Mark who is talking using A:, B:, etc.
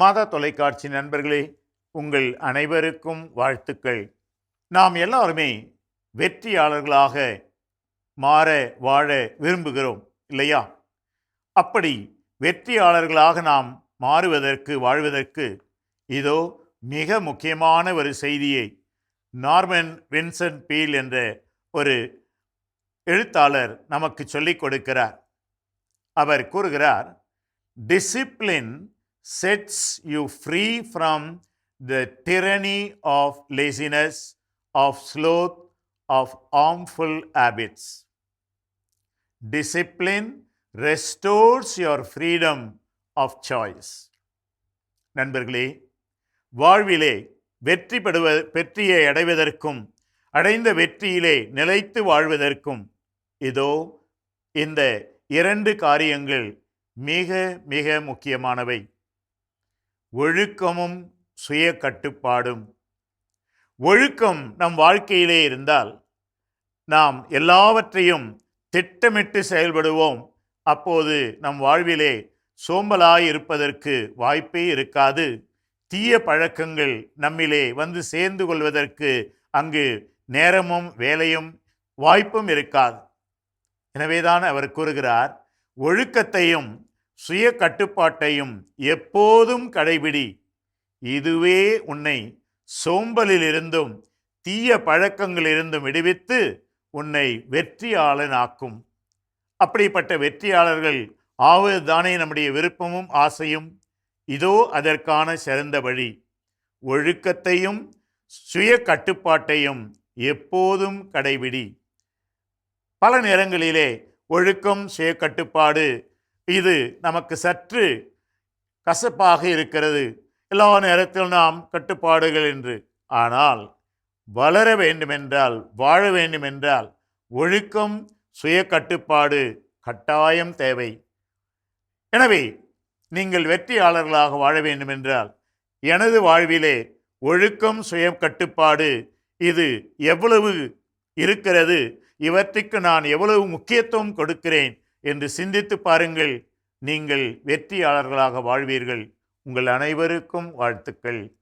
A: மாதா தொலைக்காட்சி நண்பர்களே உங்கள் அனைவருக்கும் வாழ்த்துக்கள். நாம் எல்லாருமே வெற்றியாளர்களாக மாற வாழ விரும்புகிறோம் இல்லையா? அப்படி வெற்றியாளர்களாக நாம் மாறுவதற்கு வாழ்வதற்கு இதோ மிக முக்கியமான ஒரு செய்தியை நார்மன் வின்சென்ட் பீல் என்ற ஒரு எழுத்தாளர் நமக்கு சொல்லிக் கொடுக்கிறார். அவர் கூறுகிறார் discipline sets you free from the tyranny of laziness of sloth of harmful habits. Discipline restores your freedom of choice நண்பர்களே வாழ்விலே வெற்றி பெறுவ வெற்றியை அடைவதற்கும் அடைந்த வெற்றியிலே நிலைத்து வாழ்வதற்கும் இதோ இந்த இரண்டு காரியங்கள் மிக மிக முக்கியமானவை. ஒழுக்கமும் சுய கட்டுப்பாடும் ஒழுக்கம் நம் வாழ்க்கையிலே இருந்தால் நாம் எல்லாவற்றையும் திட்டமிட்டு செயல்படுவோம். அப்போது நம் வாழ்விலே சோம்பலாயிருப்பதற்கு வாய்ப்பே இருக்காது. தீய பழக்கங்கள் நம்மிலே வந்து சேர்ந்து கொள்வதற்கு அங்கு நேரமும் வேலையும் வாய்ப்பும் இருக்காது. எனவேதான் அவர் கூறுகிறார் ஒழுக்கத்தையும் சுய கட்டுப்பாட்டையும் எப்போதும் கடைபிடி. இதுவே உன்னை சோம்பலிலிருந்தும் தீய பழக்கங்களிலிருந்தும் விடுவித்து உன்னை வெற்றியாளனாக்கும். அப்படிப்பட்ட வெற்றியாளர்கள் ஆவதுதானே நம்முடைய விருப்பமும் ஆசையும்? இதோ அதற்கான சிறந்த வழி. ஒழுக்கத்தையும் சுய கட்டுப்பாட்டையும் எப்போதும் கடைபிடி. பல நேரங்களிலே ஒழுக்கம் சுய கட்டுப்பாடு இது நமக்கு சற்று கசப்பாக இருக்கிறது. எல்லா நேரத்திலும் நாம் கட்டுப்பாடுகள் என்று. ஆனால் வளர வேண்டுமென்றால் வாழ வேண்டுமென்றால் ஒழுக்கம் சுய கட்டுப்பாடு கட்டாயம் தேவை. எனவே நீங்கள் வெற்றியாளர்களாக வாழ வேண்டுமென்றால் எனது வாழ்விலே ஒழுக்கம் சுய கட்டுப்பாடு இது எவ்வளவு இருக்கிறது இவற்றுக்கு நான் எவ்வளவு முக்கியத்துவம் கொடுக்கிறேன் என்று சிந்தித்து பாருங்கள். நீங்கள் வெற்றியாளர்களாக வாழ்வீர்கள். உங்கள் அனைவருக்கும் வாழ்த்துக்கள்.